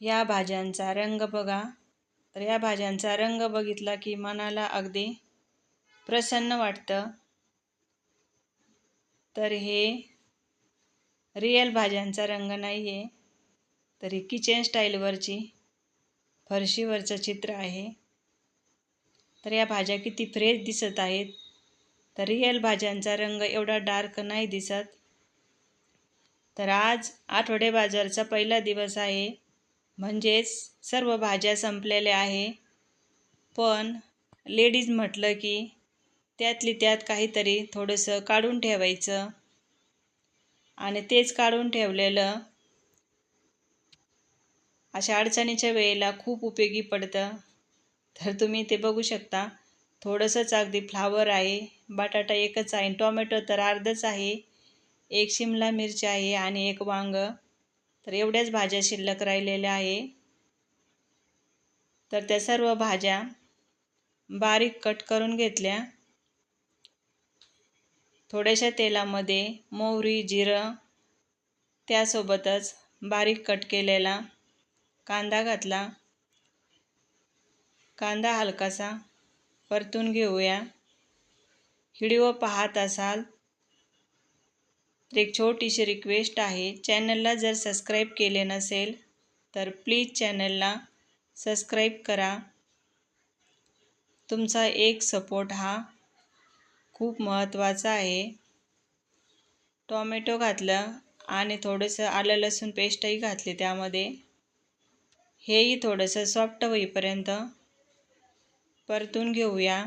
या भाज्यांचा रंग बघा. तर या भाज्यांचा रंग बघितला की मनाला अगदी प्रसन्न वाटतं. तर हे रिअल भाज्यांचा रंग नाही आहे तर ही किचन स्टाईलवरची फरशीवरचं चित्र आहे. तर या भाज्या किती फ्रेश दिसत आहेत. तर रिअल भाज्यांचा रंग एवढा डार्क नाही दिसत. तर आज आठवडे बाजारचा पहिला दिवस आहे. म्हणजेच सर्व भाज्या संपलेल्या आहे. पण लेडीज म्हटलं की त्यातली त्यात काहीतरी थोडंसं काढून ठेवायचं. आणि तेच काढून ठेवलेलं अशा अडचणीच्या वेळेला खूप उपयोगी पडतं. तर तुम्ही ते बघू शकता. थोडंसंच अगदी फ्लावर आहे बटाटा एकच आहे टोमॅटो तर अर्धच आहे. एक शिमला मिरची आहे आणि एक वांग. तर एवढ्याच भाज्या शिल्लक राहिलेल्या आहे. तर त्या सर्व भाज्या बारीक कट करून घेतल्या. थोड्याशा तेलामध्ये मोहरी जिरं त्यासोबतच बारीक कट केलेला कांदा घातला. कांदा हलकासा परतून घेऊया. व्हिडिओ पाहत असाल तर एक छोटीशी रिक्वेस्ट आहे. चॅनलला जर सबस्क्राईब केले नसेल तर प्लीज चॅनलला सबस्क्राईब करा. तुमचा एक सपोर्ट हा खूप महत्त्वाचा आहे. टॉमॅटो घातलं आणि थोडंसं आलं लसूण पेस्टही घातली त्यामध्ये. हेही थोडंसं सॉफ्ट होईपर्यंत परतून घेऊया.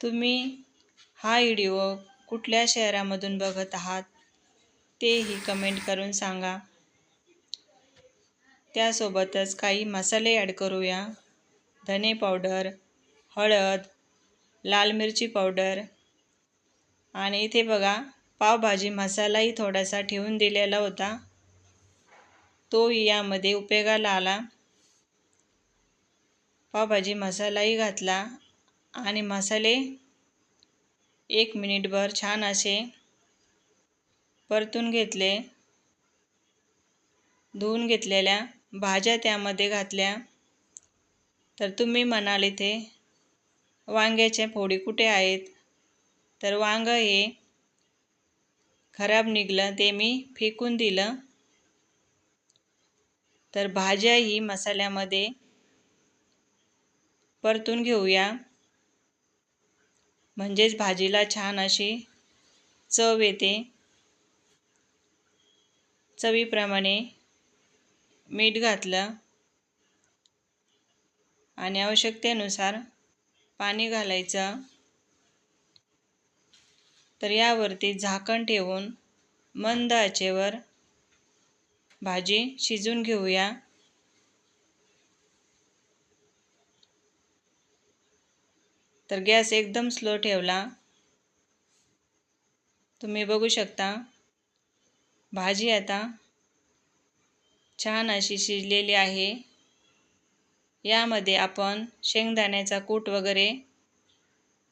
तुम्ही हा व्हिडिओ कुठल्या शहरामधून बघत आहात तेही कमेंट करून सांगा. त्यासोबतच काही मसाले ॲड करूया. धने पावडर हळद लाल मिरची पावडर आणि इथे बघा पावभाजी मसालाही थोडासा ठेवून दिलेला होता. तोही यामध्ये उपयोगाला आला. पावभाजी मसालाही घातला. आणि मसाले एक मिनिटभर छान असे परतून घेतले. धुवून घेतलेल्या भाज्या त्यामध्ये घातल्या. तर तुम्ही म्हणाल इथे वांग्याच्या फोडी कुठे आहेत? तर वांग हे खराब निघलं ते मी फेकून दिलं. तर भाज्याही मसाल्यामध्ये परतून घेऊया. म्हणजेच भाजीला छान अशी चव येते. चवीप्रमाणे मीठ घातलं. आणि आवश्यकतेनुसार पाणी घालायचं. तर यावरती झाकण ठेवून मंद आचेवर भाजी शिजून घेऊया. तर गॅस एकदम स्लो ठेवला. तुम्ही बघू शकता भाजी आता छान अशी शिजलेली आहे. यामध्ये आपण शेंगदाण्याचा कूट वगैरे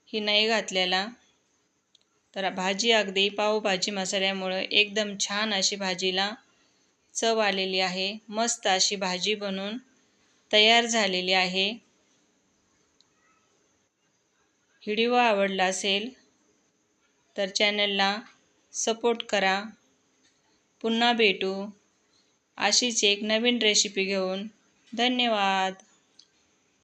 ही नाही घातलेला. तर भाजी अगदी पावभाजी मसाल्यामुळं एकदम छान अशी भाजीला चव आलेली आहे. मस्त अशी भाजी बनून तयार झालेली आहे. व्हिडिओ आवडला असेल तर चॅनलला सपोर्ट करा. पुन्हा भेटू. अशीच एक नवीन रेसिपी घेऊन. धन्यवाद.